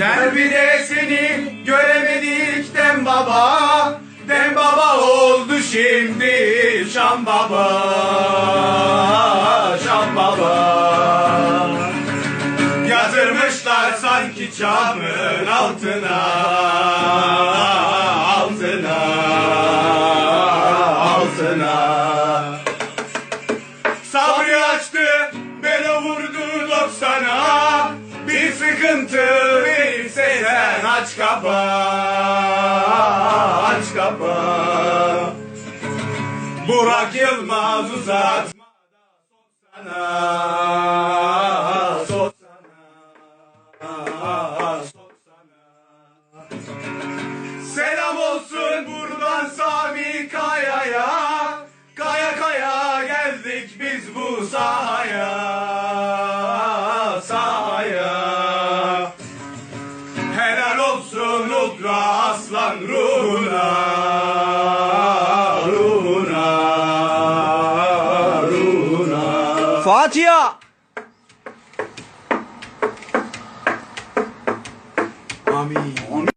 Derbide seni göremedik dem baba. Dem baba oldu şimdi Şam baba. Şam baba. Yatırmışlar sanki çamın altına Altına Altına. Sabri açtı, bela vurdu doksana. Bir sıkıntı sen aç kapa Aç kapa. Burak Yılmaz uzatma da soksana Soksana Soksana Selam olsun buradan Sami Kaya'ya. Kaya kaya geldik biz bu sahaya. Sahaya Helal olsun Ultra Aslan ruhuna Ruhuna Ruhuna Fatiha. Amin